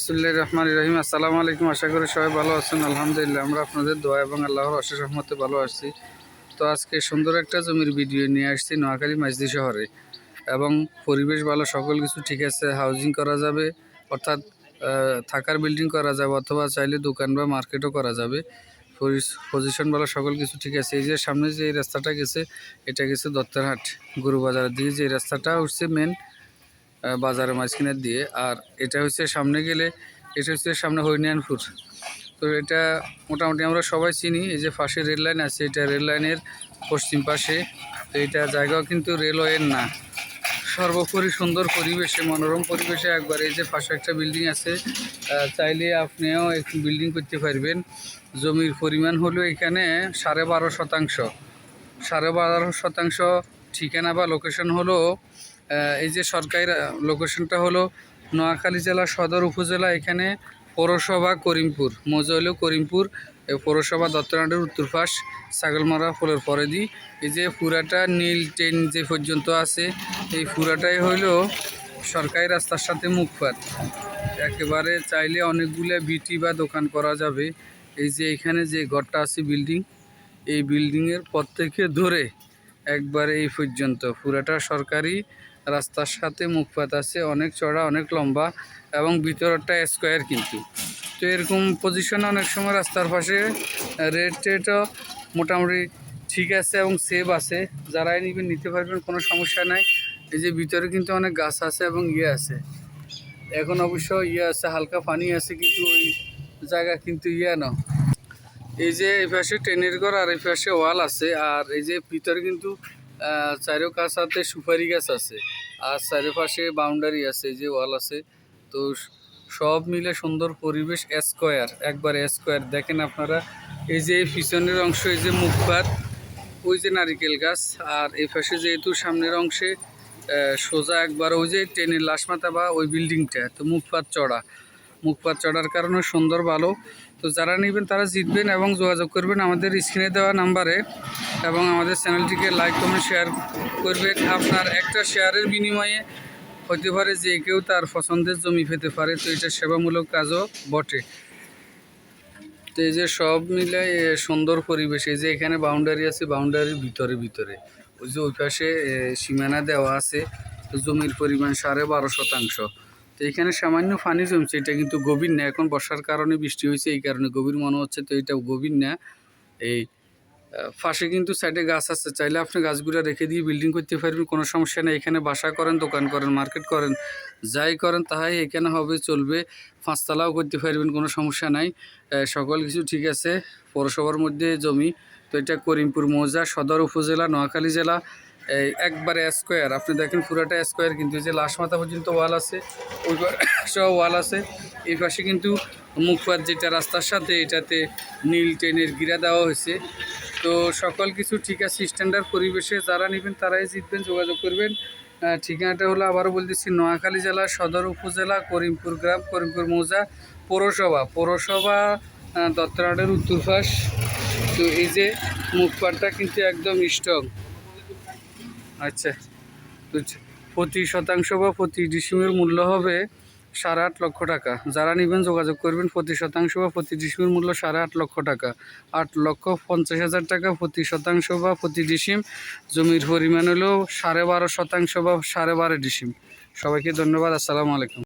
বিসমুল্লাহ রহমান রহিম। আসসালামু আলাইকুম। আশা করি সবাই ভালো আছেন। আলহামদুলিল্লাহ, আমরা আপনাদের দোয়া এবং আল্লাহর অশেষ রহমতে ভালো আছি। তো আজকে সুন্দর একটা জমির ভিডিও নিয়ে আসছি নোয়াখালী মাইজদি শহরে। এবং পরিবেশ ভালো, সকল কিছু ঠিক আছে হাউজিং করা যাবে, অর্থাৎ থাকার বিল্ডিং করা যাবে, অথবা চাইলে দোকান বা মার্কেটও করা যাবে। পজিশন ভালো, সকল কিছু ঠিক আছে। এই যে সামনে যে রাস্তাটা গেছে, এটা গেছে দত্তরহাট গরু বাজারের দিকে। যে রাস্তাটা উঠছে মেন বাজারের মাঝখানের দিয়ে। আর এটা হচ্ছে সামনে গেলে, এটা হচ্ছে সামনে হরিনায়নপুর তো এটা মোটামুটি আমরা সবাই চিনি, এই যে পাশে রেল লাইন আছে, এটা রেল লাইনের পশ্চিম পাশে। তো এটা জায়গাও কিন্তু রেলওয়ের না। সর্বোপরি সুন্দর পরিবেশে, মনোরম পরিবেশে একবার এই যে পাশে একটা বিল্ডিং আছে চাইলে আপনিও একটু বিল্ডিং করতে পারবেন। জমির পরিমাণ হলো এখানে সাড়ে বারো শতাংশ। সাড়ে বারো শতাংশ ঠিকানা বা লোকেশন হলো এই যে সরকারি লোকেশনটা হলো নোয়াখালী জেলা সদর উপজেলা, এখানে পৌরসভা করিমপুর মৌজা হলো করিমপুর পৌরসভা দত্তনাটের উত্তর পাশ ছাগলমারা ফুলের পরে দিই এই যে পুরাটা নীল ট্রেন যে পর্যন্ত আছে, এই পুরাটাই হইল সরকারি রাস্তার সাথে মুখপাত একেবারে চাইলে অনেকগুলো বিটি বা দোকান করা যাবে। এই যে এখানে যে ঘরটা আছে বিল্ডিং, এই বিল্ডিংয়ের পর থেকে ধরে একবারে এই পর্যন্ত। পুরাটা সরকারি রাস্তার সাথে মুখপাত আছে, অনেক চড়া অনেক লম্বা এবং ভিতরটা স্কোয়ার কিন্তু। তো এরকম পজিশনে অনেক সময় রাস্তার পাশে রেট টেটও মোটামুটি ঠিক আছে এবং সেভ আছে। যারাই নিবেন নিতে পারবেন, কোনো সমস্যা নাই। এই যে ভিতরে কিন্তু অনেক গাছ আছে এবং ইয়ে আছে। এখন অবশ্য ইয়ে আছে, হালকা পানি আছে, কিন্তু ওই জায়গা কিন্তু ইয়ে না। এই যে এই পাশে ট্রেনের ঘর আর এই পাশে ওয়াল আছে, আর এই যে ভিতরে কিন্তু চারো কাছাতে সুপারি গাছ আছে, আর চারিপাশে বাউন্ডারি আছে যে ওয়াল আছে। তো সব মিলে সুন্দর পরিবেশ স্কোয়ার একবার স্কোয়ার দেখেন আপনারা, এই যে পিছনের অংশ, এই যে মুখপাত ওই যে নারিকেল গাছ, আর এই পাশে যেহেতু সামনের অংশে সোজা একবার ওই যে ট্রেনের লাশমাথা বা ওই বিল্ডিংটা তো মুখপাত চড়া। মুখপাত চড়ার কারণে সুন্দর, ভালো। তো যারা নেবেন তারা জিতবেন এবং যোগাযোগ করবেন আমাদের স্ক্রিনে দেওয়া নাম্বারে এবং আমাদের চ্যানেলটিকে লাইক, কমেন্ট, শেয়ার করবেন। আপনার একটা শেয়ারের বিনিময়ে হতে পারে যে কেউ তার পছন্দের জমি পেতে পারে, তো এটা সেবামূলক কাজও বটে। তো এই যে সব মিলে সুন্দর পরিবেশ, এই যে এখানে বাউন্ডারি আছে বাউন্ডারির ভিতরে ভিতরে। ওই যে ওই পাশে সীমানা দেওয়া আছে, জমির পরিমাণ সাড়ে বারো শতাংশ। তো এখানে সামান্য পানি জমছে, এটা কিন্তু গভীর না। এখন বর্ষার কারণে বৃষ্টি হয়েছে, এই কারণে গভীর মনে হচ্ছে, তো এটা গভীর না। এই পাশে কিন্তু সাইডে গাছ আছে, চাইলে আপনি গাছগুলো রেখে দিয়ে বিল্ডিং করতে পারবেন, কোনো সমস্যা নেই। এখানে বাসা করেন, দোকান করেন মার্কেট করেন, যাই করেন, তাহাই এখানে হবে, চলবে, পাঁচতলাও করতে পারবেন, কোনো সমস্যা নাই। সকল কিছু ঠিক আছে, পৌরসভার মধ্যে জমি, তো এটা করিমপুর মৌজা, সদর উপজেলা, নোয়াখালী জেলা। এই একবারে স্কোয়ার আপনি দেখেন পুরাটা স্কোয়ার কিন্তু যে লাশ মাথা পর্যন্ত ওয়াল আছে ওই সব ওয়াল আছে। এই পাশে কিন্তু মুখপাত যেটা রাস্তার সাথে এটাতে নীল ট্রেনের গিরা দেওয়া হয়েছে। তো সকল কিছু ঠিক আছে স্ট্যান্ডার্ড পরিবেশে যারা নেবেন তারাই জিতবেন যোগাযোগ করবেন। ঠিকানাটা হলো আবারও বলতেছি নোয়াখালী জেলা সদর উপজেলা করিমপুর গ্রাম করিমপুর মৌজা পৌরসভা। পৌরসভা আহ, দত্তরাটের উত্তর তো এই যে মুখপাটটা কিন্তু একদম স্ট্রং আচ্ছা। প্রতি শতাংশ বা প্রতি ডিসিমের মূল্য হবে সাড়ে আট লক্ষ টাকা। যারা নেবেন যোগাযোগ করবেন প্রতি শতাংশ বা প্রতি ডিসিমের মূল্য সাড়ে আট লক্ষ টাকা। আট লক্ষ পঞ্চাশ হাজার টাকা প্রতি শতাংশ বা প্রতি ডিসিম। জমির পরিমাণ হলেও সাড়ে বারো শতাংশ বা সাড়ে বারো ডিসিম। সবাইকে ধন্যবাদ, আসসালামু আলাইকুম।